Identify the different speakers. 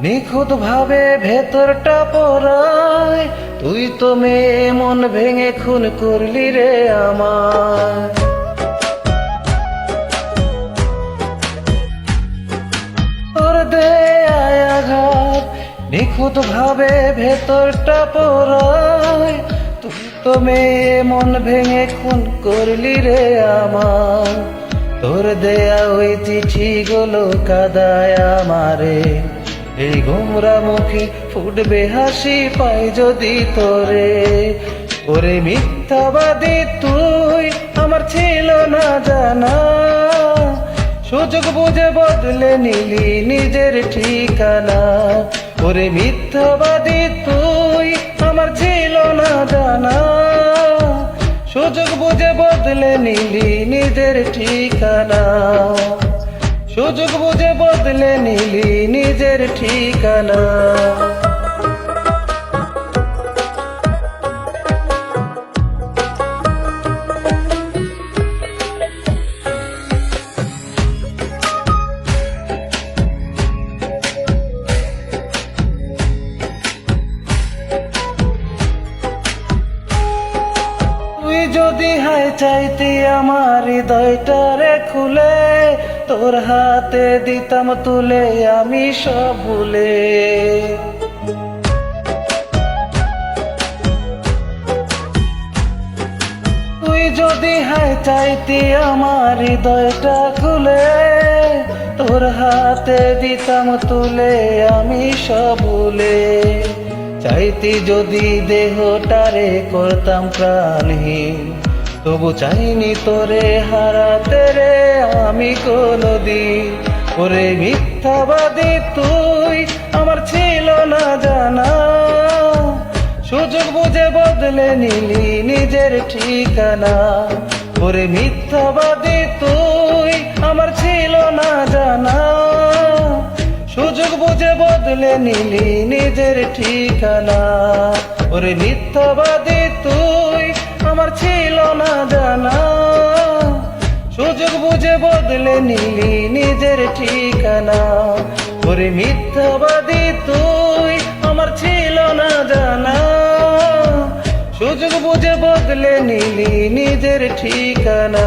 Speaker 1: নিখুঁত ভাবে ভেতরটা পড়ায়। তুই তো মেয়ে, মন ভেঙে খুন করলি রে আমার। আঘাত, নিখুঁত ভাবে ভেতরটা পড়ায়। তুই তো মেয়ে, মন ভেঙে খুন করলি রে আমার। তোর দেয়া ওই চিঠি গুলো কাদায় আমারে। এই গোমরা মুখে ফুটবে হাসি পাই যদি তোরে। ওরে মিথ্যাবাদী তুই আমার ছিল না জানা। সুযোগ বুঝে বদলে নিলি নিজের ঠিকানা। ওরে মিথ্যাবাদী তুই আমার ছিল না জানা। সুযোগ বুঝে বদলে নিলি নিজের ঠিকানা। সুযোগ বুঝে বদলে নিলি নিজের ঠিকানা। যদি হাই চাইতি আমার হৃদয়টারে খুলে তোর হাতে দিতাম তুলে আমি সব ভুলে। তুই যদি হাই চাইতি আমার হৃদয়টা খুলে, তোর হাতে দিতাম তুলে আমি সব ভুলে। চাইতি যদি দেহটারে করতাম প্রাণহীন, তবু চাইনি তোরে হারাতে রে আমি কোনদিন ওরে মিথ্যাবাদী তুই আমার ছিল না জানা। সুযোগ বুঝে বদলে নিলি নিজের ঠিকানা। ওরে মিথ্যাবাদী তুই আমার ছিল না জানা। সুযোগ বুঝে বদলে নিলি নিজের ঠিকানা। ওরে মিথ্যাবাদী তুই আমার ছিল না জানা। সুযোগ বুঝে বদলে নিলি নিজের ঠিকানা। ওরে মিথ্যাবাদী তুই, আমার ছিল না জানা। সুযোগ বুঝে বদলে নিলি নিজের ঠিকানা।